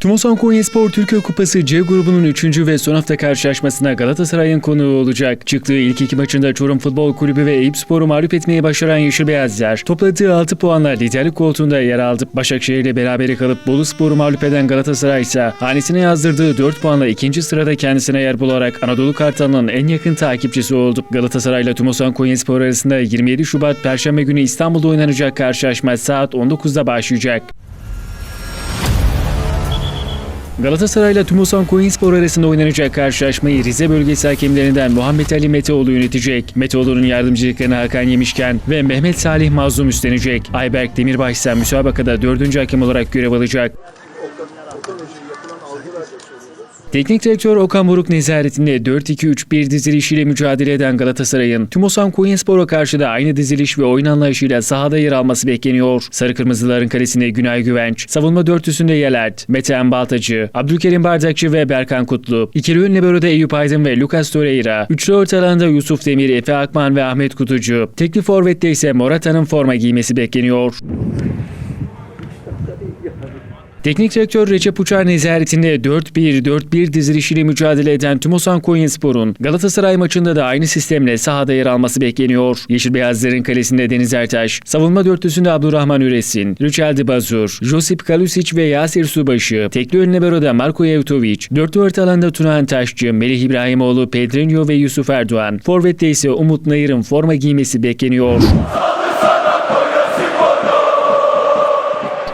Tumosan Konyaspor Türkiye Kupası C grubunun 3. ve son hafta karşılaşmasına Galatasaray'ın konuğu olacak. Çıktığı ilk iki maçında Çorum Futbol Kulübü ve Eyüp Spor'u mağlup etmeyi başaran Yeşil Beyazlar, topladığı 6 puanla liderlik koltuğunda yer aldı. Başakşehir ile berabere kalıp Bolu Spor'u mağlup eden Galatasaray ise hanesine yazdırdığı 4 puanla ikinci sırada kendisine yer bularak Anadolu Kartalı'nın en yakın takipçisi oldu. Galatasaray ile Tumosan Konyaspor arasında 27 Şubat Perşembe günü İstanbul'da oynanacak karşılaşma saat 19'da başlayacak. Galatasaray ile Tümosan Koyunspor arasında oynanacak karşılaşmayı Rize bölgesi hakemlerinden Muhammed Ali Meteoğlu yönetecek. Meteoğlu'nun yardımcılıklarını Hakan Yemişken ve Mehmet Salih Mazlum üstlenecek. Ayberk Demirbaş ise müsabakada dördüncü hakem olarak görev alacak. Teknik direktör Okan Buruk nezaretinde 4-2-3-1 dizilişiyle mücadele eden Galatasaray'ın Tümosan Konyaspor'a karşı da aynı diziliş ve oyun anlayışıyla sahada yer alması bekleniyor. Sarı Kırmızıların kalesinde Günay Güvenç, savunma dörtlüsünde Yelert, Metehan Baltacı, Abdülkerim Bardakçı ve Berkan Kutlu, ikili ön libero'da Eyüp Aydın ve Lucas Torreira, üçlü ortalığında Yusuf Demir, Efe Akman ve Ahmet Kutucu, tekli forvette ise Morata'nın forma giymesi bekleniyor. Teknik direktör Recep Uçar nezaretinde 4-1-4-1 dizilişiyle mücadele eden Tümosan Konyaspor'un Galatasaray maçında da aynı sistemle sahada yer alması bekleniyor. Yeşil Beyazların kalesinde Deniz Ertaş, savunma dörtlüsünde Abdurrahman Üresin, Rüçeldi Bazur, Josip Kalusic ve Yasir Subaşı, tekli ön libero'da Marko Yevtovic, dörtlü orta alanda Tunahan Taşçı, Melih İbrahimoğlu, Pedrinho ve Yusuf Erdoğan, forvette ise Umut Nayır'ın forma giymesi bekleniyor.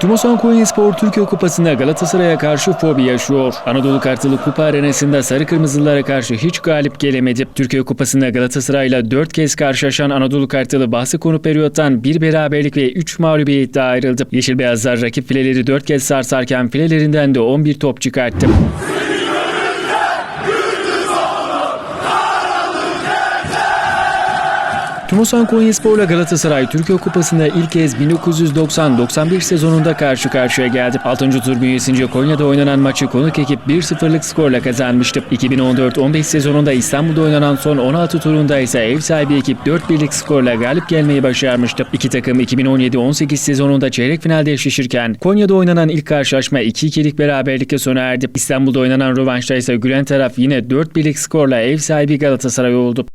Tumosan Konyaspor Türkiye Kupası'nda Galatasaray'a karşı fobi yaşıyor. Anadolu Kartalı Kupa arenasında Sarı Kırmızılara karşı hiç galip gelemedi. Türkiye Kupası'nda Galatasaray'la 4 kez karşılaşan Anadolu Kartalı bahsi konu periyottan bir beraberlik ve 3 mağlubiyetle ayrıldı. Yeşil Beyazlar rakip fileleri 4 kez sarsarken filelerinden de 11 top çıkarttı. Tümosan Konyaspor'la Galatasaray Türkiye Kupası'nda ilk kez 1990-91 sezonunda karşı karşıya geldi. 6. tur bünyesince Konya'da oynanan maçı konuk ekip 1-0'lık skorla kazanmıştı. 2014-15 sezonunda İstanbul'da oynanan son 16 turunda ise ev sahibi ekip 4-1'lik skorla galip gelmeyi başarmıştı. İki takım 2017-18 sezonunda çeyrek finalde eşleşirken Konya'da oynanan ilk karşılaşma 2-2'lik beraberlikle sona erdi. İstanbul'da oynanan rövanşta ise gülen taraf yine 4-1'lik skorla ev sahibi Galatasaray oldu.